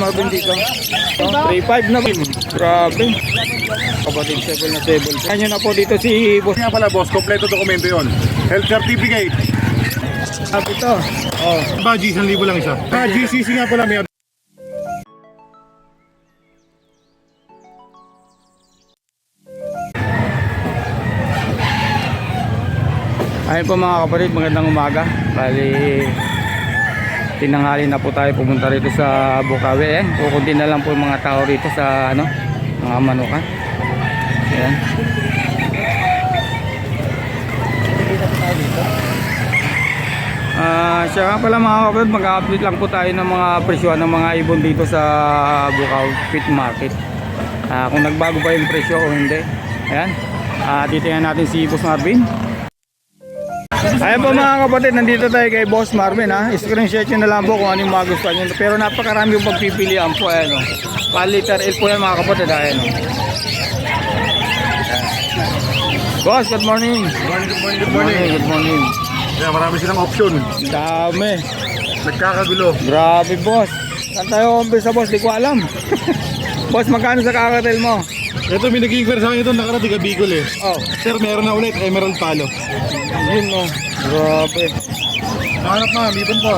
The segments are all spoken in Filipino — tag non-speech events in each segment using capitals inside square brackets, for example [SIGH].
Dito. Oh, 3.5 na. Grabe. Kapatid, stable na stable. Kanya na po dito si Boss. Nga pala boss, kompleto dokumento yon. Health certificate. Up ito. Oh. Badge, 1,000 lang isa. Ah, GCC nga pala may Ayun po mga kapatid, magandang umaga. Bali, tinanghali na po tayo pumunta rito sa Bukawi. Eh. Kukunti na lang po yung mga tao rito sa ano, mga manukan. Ayan. Ah, siya nga pala mga kapatid, mag-update lang po tayo ng mga presyo ng mga ibon dito sa Bukawi Pit Market. Ah, kung nagbago pa yung presyo o hindi. Ayan. Ah, titingnan natin si Boss Marvin. Ayan po mga kapatid, nandito tayo kay Boss Marvin ha. Screenshot nyo na lang po kung ano yung magustuhan nyo. Pero napakarami yung pagpipilian po. Ayan o. Paliter L po yan mga kapatid. Ayan o. Boss, good morning. Good morning, good morning, good morning. Good morning. Yeah, marami silang option. Dami. Nagkakagulo. Grabe boss. Saan tayo umpisa boss? Di ko alam. [LAUGHS] boss, magkano sa kakatel mo? Ito, may nag-inquire sa akin ito, nakarating ka Bicol eh. Oh, Sir, meron na ulit, Emerald Palo. yun o. Grabe. Nahanap na, ibon po.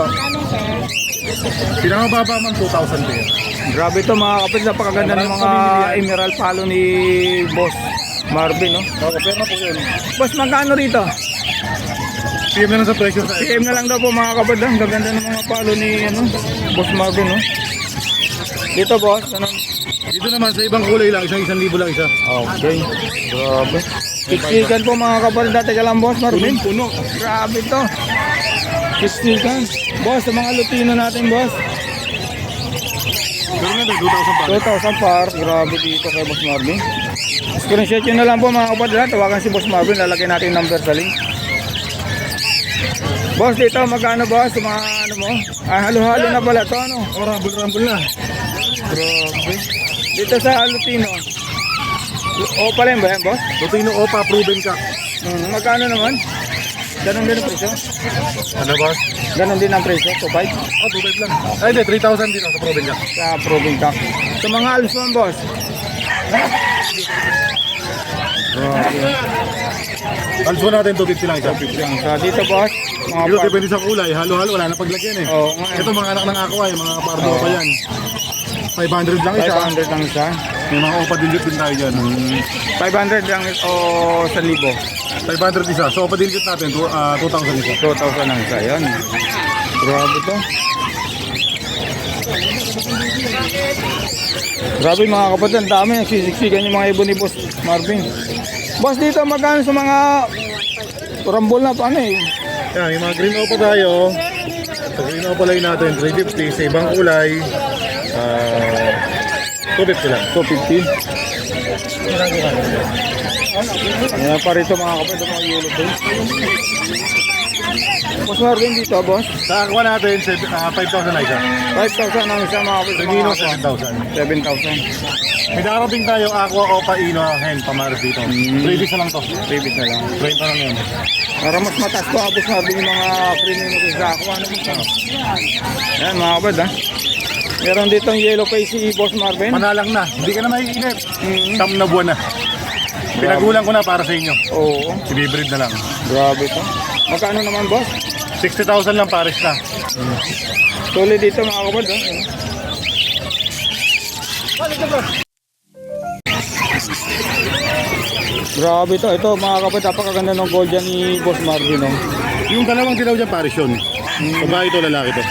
Pinakababa man 2,000 pair. Grabe to mga kapatid. Napakaganda ng mga emerald palo ni Boss Marvin, no? Okay, pero na po yun. Boss, magkano rito? PM na lang sa presyo sa PM na lang daw po mga kapatid. Ang gaganda ng mga palo ni ano, Boss Marvin, no? Dito, boss. Ano? Dito naman, sa ibang kulay lang, isang isang libo lang isa. Okay. Grabe. Kiksikan po mga kapatid. Dati ka lang, Boss Marvin. Punong-puno. Grabe to. Kiksikan. Boss, sa mga Lutino natin, boss. Pero na, 2,000 pa. 2,000 par. Grabe dito kay Boss Marvin. Screenshot nyo na lang po mga kapatid. ha. Tawagan si Boss Marvin. Lalagyan natin number sa link. Boss, dito magkano boss? Mga ano mo? Ah, halo-halo na pala to ano? Oh, rumble-rumble na. Grabe. Dito sa Lutino. O pala yun ba yan, boss? Lutino Opa, proven ka. Hmm, magkano naman? Ganon din ang presyo? Ano boss? Ganon din ang presyo? 2.5? Oh, 2,500 lang. Ay, hindi, 3,000 dito sa proven ka. Sa proving cup. Sa mga alos mo, boss? Grabe. Also natin 250 lang isa. Yan. Sa dito, boss? Mga Dito, par- depende sa kulay. Halo-halo, wala na paglagyan eh. Oo nga. Ito mga anak ng aqua eh, mga pardo pa yan. 500 lang isa. 500 lang isa. May mga opa dilute din tayo dyan. 500 lang o 1,000. 500 isa. So opa dilute natin, to, ah, 2,000 isa. 2,000 lang isa. Yan. Grabe to. Grabe mga kapatid, ang dami nagsisiksikan yung mga ibon ni Boss Marvin. Boss dito magkano sa mga rambol na paano eh? Yan, yung mga green opa tayo. Sa green opa line natin, 350. Sa ibang kulay, ah, 250 lang. 250. Ayan pa rito mga kapatid, mga yellow face. Boss Marvin dito, boss. Sa aqua natin, sev- ah, 5,000 na isa. 5,000 ang isa mga kapatid. Sa mga Gino, aqua. 7,000. 7,000. May darating tayo, aqua, opa, ino, hen, pamaras dito. Mm. 3 na lang to. Babies na lang. 30 lang yun. Para mas mataas ko abos Marvin yung mga premium na sa ako. Ano mo ka? Ayan mga kapatid ha. Meron ditong yellow face si Boss Marvin. Manalang na, hindi ka na maiinip. Mm. Tam na buwan na. Pinagulang ko na para sa inyo. Oo. Ibibreed na lang. Grabe to. Magkano naman boss? 60,000 lang pares na. Tuloy dito mga kapatid ha. Grabe to. Ito mga kapatid, napakaganda ng gold yan ni Boss Marvin. Oh. Yung dalawang dilaw dyan pares yun. Babae to, lalaki to.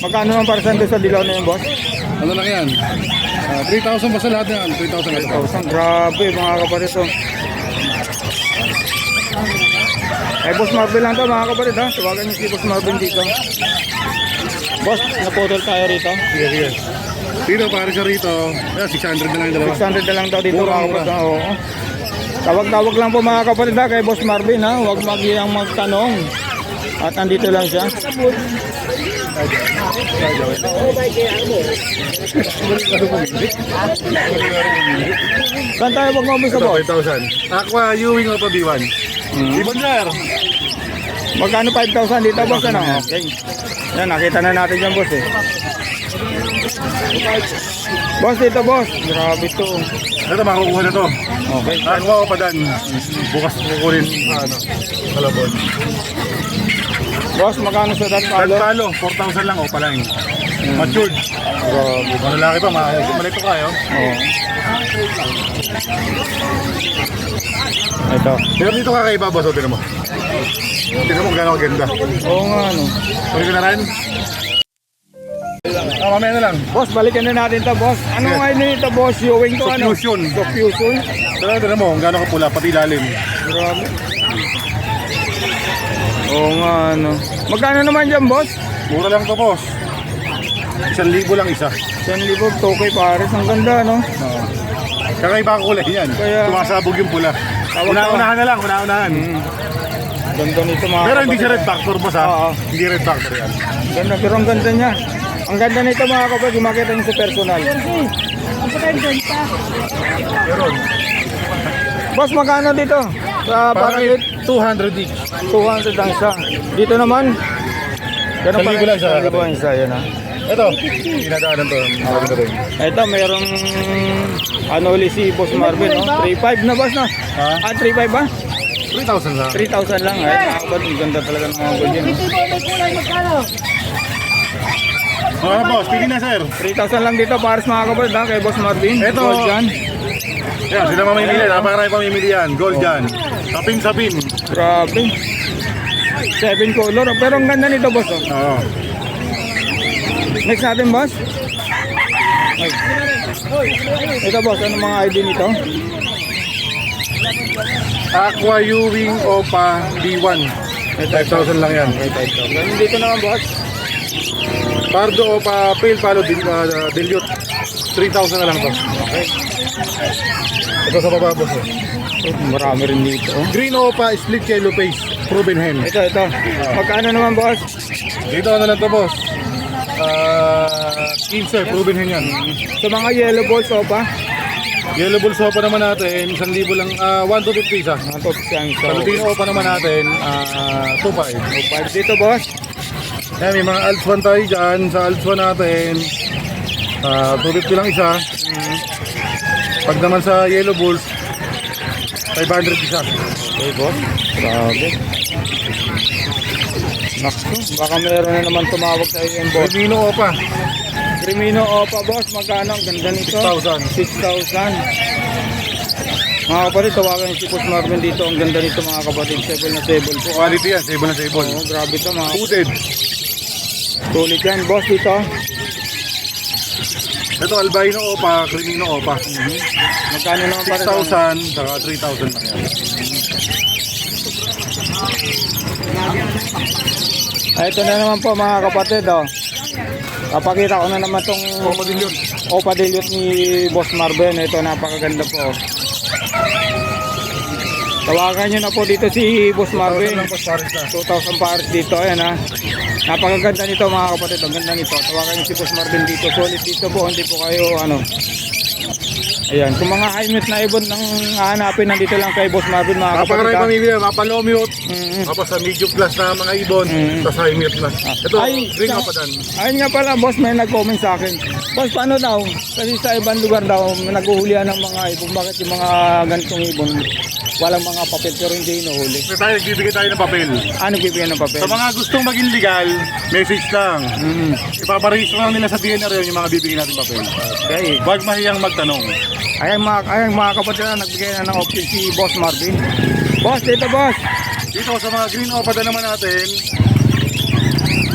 Magkano saan doon sa dilaw na yun boss? Ano lang yan? Ah, 3,000 basta lahat yan. 3,000 na ito. 1,000. Grabe mga kapatid to. Ay, Boss Marvin lang to mga kapatid ha. Tawagan niyo si Boss Marvin dito. Boss, naputol tayo rito. Sige, sige. Dito, pares siya rito. Ayan, 600 na lang yung dalawa. 600 na lang daw dito Mura, mga mura. kapatid. Oo. Tawag-tawag lang po mga kapatid ha kay Boss Marvin ha. Huwag magiyang magtanong. At andito lang siya. Saan tayo mag-umpisa Ito, boss? 5,000. Aqua, Ewing o pa B1. Hmm. Ibon sir. Magkano 5,000 dito boss ano? Okay. Yan, nakita na natin yung boss eh. Boss, dito boss. Grabe to. Ito, makukuha na to. Okay. Nakakuha ko pa dan. Bukas kukunin. Ano? Kalabon. Boss, magkano sa Talo? palo? Talo, 4,000 lang o pala yun. Matured. Grabe. Kung lalaki pa, ma- malito kayo. Oo. Ito. Pero dito ka kay Baba, so tinan mo. Tinan mo kung gano'ng ganda. Oo nga, ano. Tuloy ko na rin. Ah, mamaya na lang. Boss, balikan na natin to, boss. Ano Yes. nga nito, boss? Viewing to, ano? Suffusion. Suffusion. Tinan tinan mo kung gano'ng kapula, pati ilalim. Grabe. Oo nga, ano. Magkano naman dyan, boss? Mura lang to, boss. Isang libo lang isa. 1,000 tokay pares. Ang ganda, no? Oo. Kakaiba ang kulay yan. Kaya- Tumasabog yung pula. Tawag Una-unahan na lang, una-unahan. Mm. Ganda nito, mga Pero hindi siya kapatid. red factor, boss ha? Oo. Hindi red factor yan. Ganda, pero ang ganda niya. Ang ganda nito, mga kapatid. Makita niyo sa personal. Boss, magkano dito? Sa Parang parang 200 each. 200 ang isa. Dito naman, ganun Isang libo lang isa. Isang libo ang isa, yan ah. Ito, pinadaanan to. Sabi rin. Ito, mayroong ano ulit si Boss Marvin, no? 3.5 na boss, no? Ha? Ah, 3.5 ba? 3,000 lang. 3,000 lang. Ay, mga kapatid, ang ganda talaga ng mga gold yan. Mga boss, pili na sir. 3,000 lang dito para sa mga kapatid, ha? Kay Boss Marvin. Ito. Yan. Yan, sila mamimili. Napakarami pamimili yan. Gold yan. Sapin-sapin. Grabe. 7 color. Pero ang ganda nito, boss, oh. Oo. Next natin, boss. Ay. Ito, boss, ano mga ID nito? Aqua U-Wing Opa D1. 5,000 lang yan. 5,000. Dito naman, boss. Pardo Opa Pale Palo Dil uh, Dilute. 3,000 na lang to. Okay. Ito sa baba boss. oh. Marami rin dito, oh. Green Opa Split Yellow Face. Proven hen. Ito, ito. Magkano naman, boss? Dito ano lang to boss. Ah, 15. Proven hen yan. Sa mga yellow balls, o pa? Yellow Bull Sopa naman natin. 1,000 lang. Ah, 1 to 50 isa. Mga top siyang so. Palutino Opa naman natin. Ah, 2,500. Five dito, boss. Ayan, may mga Alps 1 tayo dyan. Sa Alps 1 natin, ah 250 lang isa. Pag naman sa Yellow Bulls, 500 isa. Okay, boss. Grabe. Naku, baka meron na naman tumawag sa iyo boss. Remino Opa, Crimino Opa, boss. Magkano? Ang ganda nito. 6,000. 6,000. Mga kapatid, tawagan si Boss Marvin dito. Ang ganda nito, mga kapatid. Sable na sable po. Quality yan, sable na sable. Oo, grabe to, mga Hooded. Tulit yan, boss, dito. Ito, Albino Opa, Remino Opa. Magkano naman para 6,000, saka 3,000 lang yan. Ay, ito na naman po mga kapatid, oh. Papakita ko na naman tong. Opa Dilute ni Boss Marvin. Ito, napakaganda po. oh. Tawagan nyo na po dito si Boss 1,000 Marvin. lang po, Paris na. 2,000 pares dito, ayan ha. Napakaganda nito mga kapatid, ang ganda nito. Tawagan nyo si Boss Marvin dito. Solid dito po, hindi po kayo ano. Ayan, kung mga mute na ibon nang hahanapin, nandito lang kay Boss Marvin mga kapatid. Napakarami ha. pamimili, mapalomute. Mm, Tapos sa medium class na mga ibon, Mm. tapos mute na. Ito, Ay, green sa- Opa dan. Ayun nga pala, boss, may nag-comment sa akin. Boss, paano daw? Kasi sa ibang lugar daw, naguhulihan ng mga ibon. Bakit yung mga ganitong ibon, walang mga papel pero hindi inuhuli? May tayo, nagbibigay tayo ng papel. Ano bibigyan ng papel? Sa mga gustong maging legal, message lang. Mm, Ipaparehistro lang nila sa DNR yun yung mga bibigyan natin papel. okay. Huwag mahiyang magtanong. Ayan mga, ayan mga kapatid na nagbigay na ng option si Boss Marvin. Boss, dito boss. Dito sa mga green opada naman natin,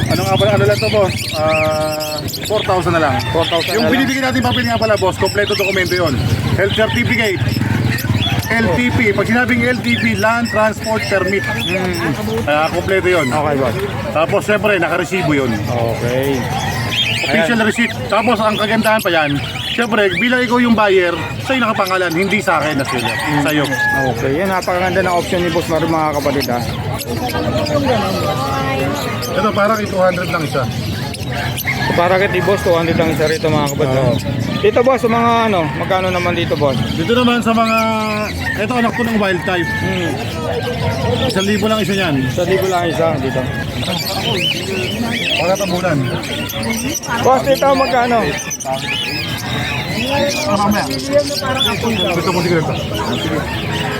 ano nga pala, ano lang to boss? Ah, 4,000 na lang. 4,000 Yung na lang. binibigyan natin papel nga pala boss, kompleto dokumento yon. Health certificate, LTP. Pag sinabing LTP, Land Transport Permit. Mm, Kaya kompleto yon. okay boss. Tapos siyempre, nakaresibo yon. Okay. Official receipt. Tapos ang kagandahan pa yan, siyempre, bilang ikaw yung buyer, sa'yo nakapangalan, hindi sa akin na sila. Sa'yo. Okay, yan napakaganda ng option ni Boss Marvin mga kapatid ha. Ito parang 200 lang isa. So, para kay boss, 200 lang isa rito mga kapatid. Oo. Dito boss, sa mga ano, magkano naman dito boss? Dito naman sa mga, ito anak ko ng wild type. Hmm, Isang libo lang isa niyan. sa libo lang isa dito. Wala tabunan. Boss, dito magkano? Ah, mamaya. Ito mo siguro ito.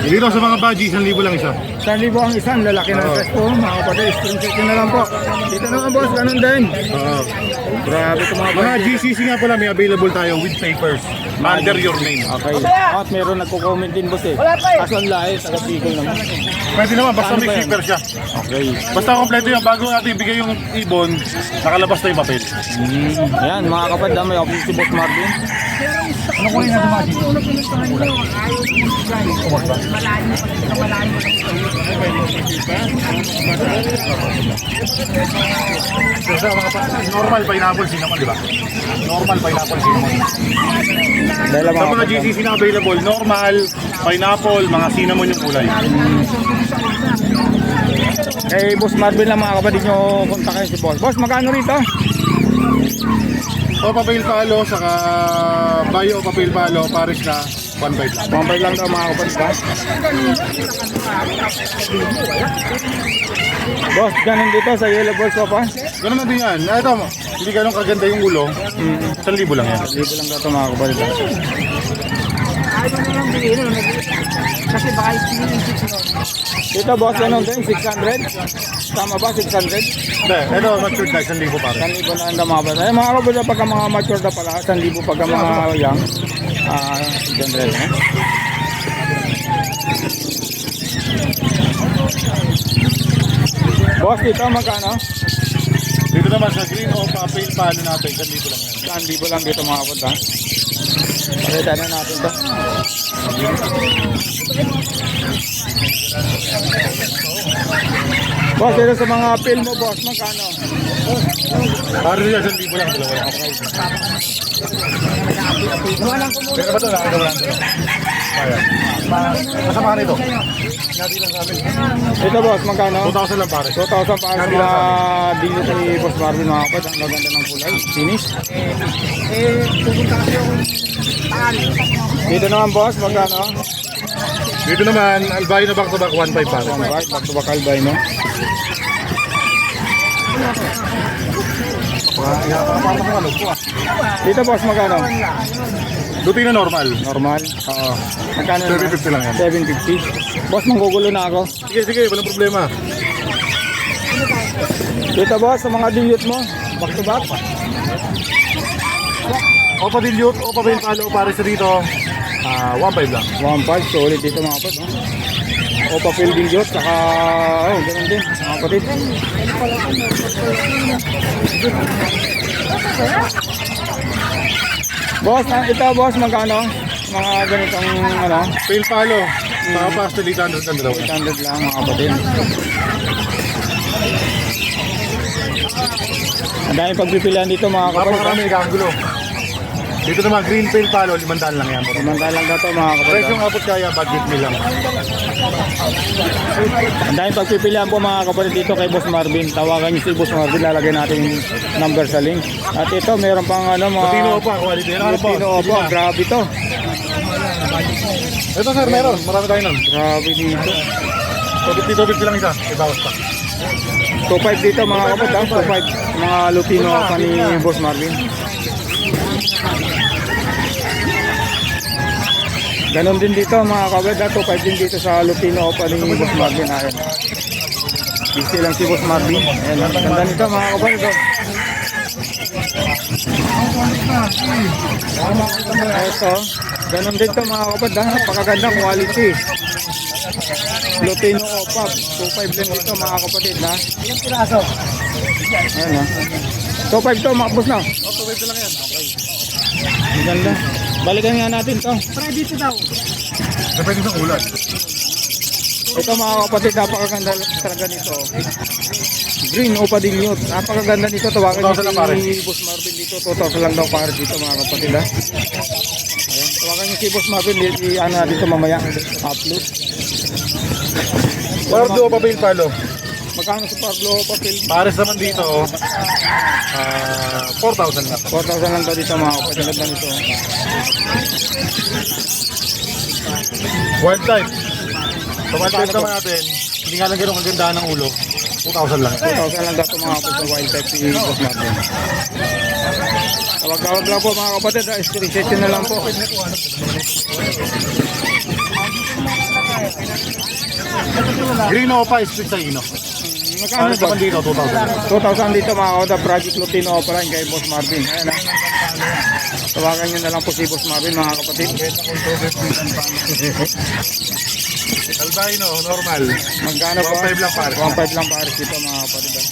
Dito sa mga baji, isang libo lang isa. Sa libo ang isa, ang lalaki ng test po, mga kapatid, screenshot nyo na lang po. Dito naman boss, ganun din. Oo. Grabe ito mga Mga. GCC nga pala, may available tayo with papers. Under your name. Okay. At meron nagko-comment din boss eh. Kaso ang lahi, taga Bicol naman. Pwede naman, basta Paano may keeper siya. Okay. Basta kompleto yan, bago natin ibigay yung ibon, nakalabas na yung papel. Mm, ayan mga kapatid, may office si Boss Marvin. Ano ko yung natumasi? Sa mga pa, normal pineapple cinnamon, di ba? Normal pineapple cinnamon. Sa mga GCC na available, normal, pineapple, mga cinnamon yung kulay. Kay Boss Marvin lang mga kapatid nyo kontakin si Boss. Boss, magkano rito? O papel palo, saka bayo papel palo, pares na 1.5 lang. Pampay lang daw mga kapatid ha. Boss, ganun dito sa Yellow Balls pa pa. Ganun na din yan. Ah, Ito, hindi ganun kaganda yung ulo. Mm. 1,000 lang yan. Dito lang daw ito mga kapatid. ha. Kasi baka iniisip mo. Dito boss, ganun din, 600. Tama ba, 600? Hindi, ito matured na, 1,000 pare. 1,000 na ang kapatid. Ay, mga kapatid, pagka mga mature na pala, 1,000 pagka mga young. Ah, 600 ha. Boss, dito magkano? Dito naman sa green o papel palo natin, 1,000 lang yan. Saan libo lang dito mga kapatid ha. Pakita na natin to. Boss, dito sa mga film mo, boss, magkano? Pare nila, 1,000 lang, dalawa lang. Pero ba ito, nakagawa lang ito? Kaya. Kasama ka nito? Natin lang sa amin. Ito boss, magkano? 2,000 lang pare. 2,000 para sa dito si Boss Marvin mga kapatid. Ang gaganda ng kulay. Finish. Eh, pupunta kasi ako. Dito naman boss, magkano? Dito naman, albino back to back, 1.5 pare. Right, back to back albino. Dito boss, magkano? Duty na normal. Normal. Oo. Magkano naman? 750 lang yan. 750. Boss, manggugulo na ako. Sige, sige, walang problema. Dito boss, sa mga dilute mo, back to back. Opa dilute, opa bin palo, pare sa dito. Ah, 1.5 lang. 1.5, solid dito mga kapatid. No? O papel dilute, saka, oh, ganun din, mga kapatid. Boss, ito boss, magkano? Mga ganitong, ano, Pail palo, saka pastel 800 ang dalawa. 800 lang mga kapatid. Ang daming pagpipilian dito mga kapatid. Napakarami kagulo. Dito naman, green pail palo, 500 lang yan. Limandaan lang dato mga kapatid. Presyo ng abot kaya, budget lang. Ang daming pagpipilian po mga kapatid dito kay Boss Marvin. Tawagan niyo si Boss Marvin, lalagay natin yung number sa link. At ito, meron pang ano mga... Lutino pa, quality. Po? Lutino Opo, grabe to. Ito sir, meron. Marami tayo nun. Grabe dito. 250 lang isa. Ibawas pa. 2.5 dito mga kapatid, ha? 2.5. Mga Lutino pa ni Boss Marvin. Ganon din dito mga kapatid, ha? 2.5 din dito sa Lutino pa ni Boss Marvin. Ayan. Busy lang si Boss Marvin. Ayan, ang ganda nito mga oh. Ito, ganon din to mga kapatid, ha? Napakaganda quality. Lutino Opap, 2.5 din dito mga kapatid, ha? Ilang piraso? Ayan ha. 2.5 to, makabos na. Oh, 250 lang yan. Ang ganda. Balikan nga natin to. Pre, dito daw. Depende sa ulan. Ito mga kapatid, napakaganda talaga nito. Green o padilyot. Napakaganda nito. Tawagan 2,000 lang, pare. niyo si Boss Marvin dito. 2,000 lang daw para dito mga kapatid ha. Ayan. Tawagan niyo si Boss Marvin. i- i- Ano dito mamaya. Upload. Pardo, opa bin palo. Magkano sa Pablo Papel? Pares naman dito, oh. Ah, 4,000 lang. 4,000 lang daw dito mga kapatid. Ganda nito. Wild type. Sa wild type naman natin, hindi nga lang ganun kagandahan ng ulo. 2,000 lang. 4,000 lang daw ito mga kapatid sa wild type si Boss Martin. Tawag-tawag lang po mga kapatid. ah, Screenshot na lang po. Green Opa, split sa ino. Ba? naman dito, 2,000 lang. 2,000 dito mga kapatid. Project Lutino Opera kay Boss Martin. Ayan na. Tawagan nyo na lang po si Boss Martin mga kapatid. Albino, normal. Magkano po? 1.5 lang pares. 1.5 lang pares dito mga kapatid. ah.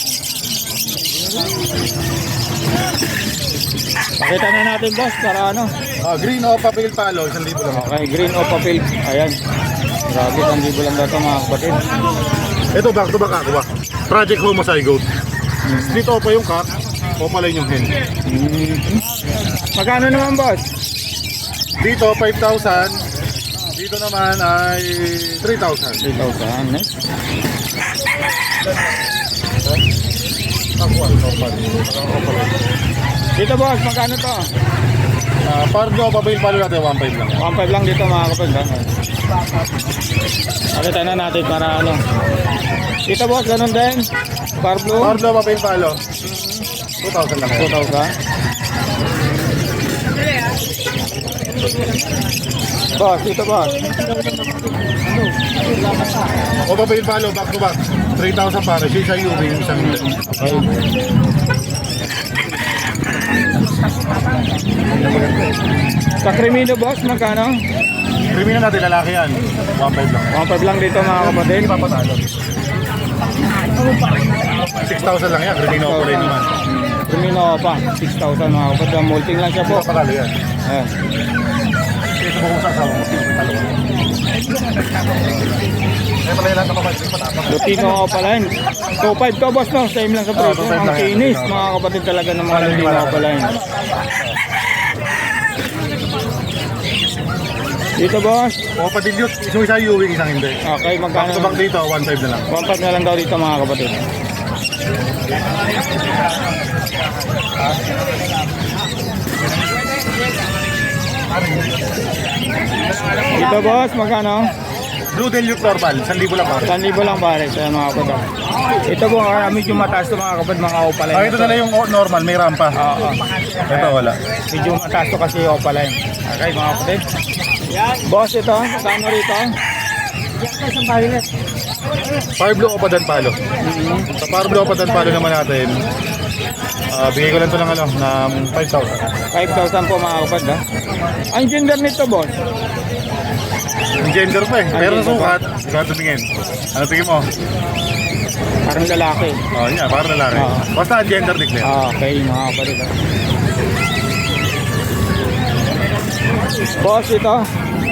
Pakita na natin boss para ano. Ah, green Opa, pale palo, 1,000 lang. Okay, green o papel. Ayan. Grabe, ang libo lang daw ito mga kapatid. Ito, back to back aqua. Project Homozygote. Split Opa yung cut, Opa line yung hen. Mm. Magkano naman boss? Dito, 5,000. Dito naman ay 3,000. 3,000. Nice. Opa line. Dito boss, magkano to? Ah, Pardo pale palo natin, 1.5 lang. 1.5 lang dito mga kapatid. Pakita na natin para ano. Dito boss, ganun din. Bar blue, Pardo Opa, pale palo. 2,000 lang. 2,000. Boss, dito boss. Opa, pale palo, back to back. 3,000 pare. Siya sa UV, isang Sa Crimino boss, magkano? Criminal natin, lalaki yan. 1.5 lang. 1.5 lang dito mga kapatid. Hindi papatalo. 6,000 lang yan. Criminal Opa line naman. Crimino pa, 6,000 mga kapatid. Molting lang siya po. papatalo yan. Ayan. Kasi sa bukong sasawa mo, talo ka. Kaya pala lang kapapad, hindi patapos. Lutino pa line. 2.5 to boss no, same lang sa Ah, presyo. 2.5 Ang kinis mga kapatid talaga ng mga Lutino pa line. Dito boss. Opa dilute, isang isa UV, isang hindi. Okay, magkano? back dito, 1.5 na lang. 1.5 na lang daw dito mga kapatid. Dito boss, magkano? Blue dilute normal, 1,000 lang pare. 1,000 lang pare sa mga kapatid. Ito po, ah, medyo mataas to mga kapatid, mga opalay. Ah, ito na lang yung o- normal, may rampa. Oo. Ito wala. Medyo mataas to kasi opalay. Okay mga kapatid. Boss, ito, magkano rito? Power blue opa dan palo. Sa power blue opa dan palo naman natin, ah bigay ko lang to ng ano, ng 5,000. 5,000 po mga kapatid. Ha? Ang gender nito boss? Yung gender pa eh. Pero sa sukat, ikaw tumingin. Ano tingin mo? Parang lalaki. Oh, yeah, para lalaki. Oo. Basta gender declare. Ah, okay mga kapatid. Ha? Boss, ito.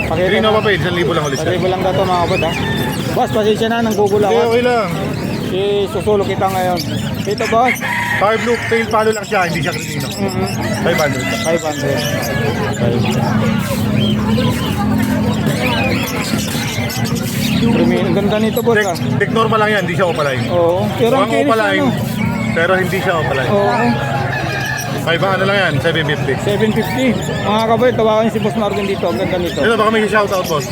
Pakita mo. Nova Page, 1,000 lang ulit siya. Paribo lang daw ito mga kapatid. ha? Boss, pasensya na, nang Google Okay, ako. okay lang. Si susulo kita ngayon. Dito boss. Power blue, tail palo lang siya, hindi siya krinino. Mm-hmm. 500. 500. Okay. Ang ganda nito boss Deck, ah. deck normal lang yan, hindi siya opaline. Oo. Pero ang Mukhang kinis ano. pero hindi siya opaline. Oo. 5 ano lang yan, 750. 750. Mga kabay, tawagan si Boss Marvin dito. Ang ganda nito. Ito, baka may shoutout boss.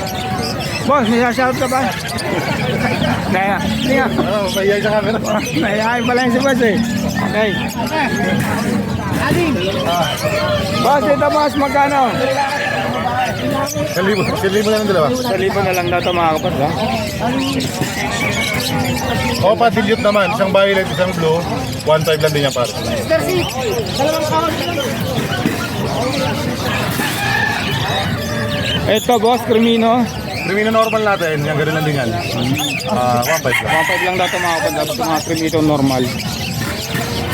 Boss, may shout ka ba? Naya. Hindi nga. Oh, may sa camera. Nayayain pala yun si Boss eh. Okay. Boss, ito boss, magkano? Kalibo, kalibo lang ang dalawa. Sa libo na lang daw mga kapatid ha. Opa, dilute naman. Isang violet, isang blue. 1.5 lang din yan para. Jersey. Dalawang kahon. Ito boss, Crimino. Crimino normal natin, yan ganun lang din yan. Ah, 1.5 lang. 1.5 lang daw mga kapatid. Dapat mga Crimino normal.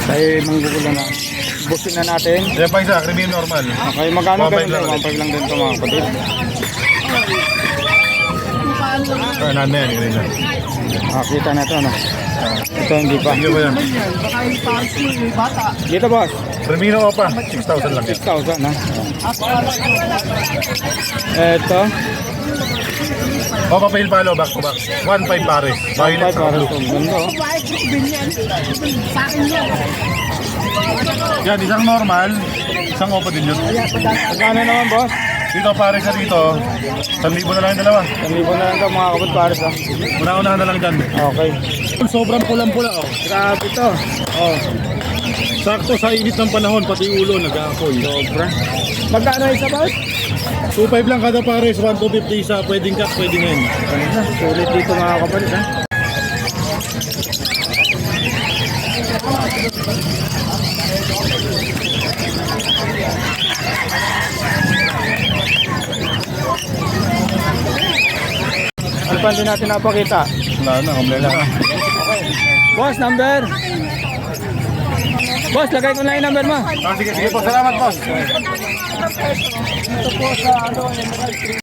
Dahil manggugulo na. Busin na natin. Yan pa isa, Crimino normal. Okay, magkano 1.5 ganun lang din? 1.5 lang din ito mga kapatid. Ah, nan na yan, ganun lang. Makita na ito ano. Ito hindi pa. Sige ba yan? Baka yung pansi, yung bata. Dito boss, Crimino Opa, 6,000 lang yan. 6,000 ha. Ito, O, papel palo, back to back. 1.5 pares. Violet sa para blue. ito. Ganda oh. Ko. Sa akin yan. Yan, isang normal. Isang opa din yun. Magkano naman boss? Dito, pares na dito. 1,000 na lang yung dalawa. 1,000 na lang ito mga kapit pares ah. Una-unahan na lang dyan. Okay. Sobrang pulang-pula, oh. Grabe to. Oh. Sakto sa init ng panahon, pati ulo nag-aapoy. Sobra. Magkano isa boss? 2.5 lang kada pares, 1,250 isa. Pwedeng cut, pwedeng hen. Ganda. Sulit dito mga kapatid ha. Ano pa hindi natin napakita? Wala na, kompleto na. Boss, number. Boss, lagay ko na yung number mo. Ah, sige, sige po. Salamat, boss. Ito po sa ano, Emerald Green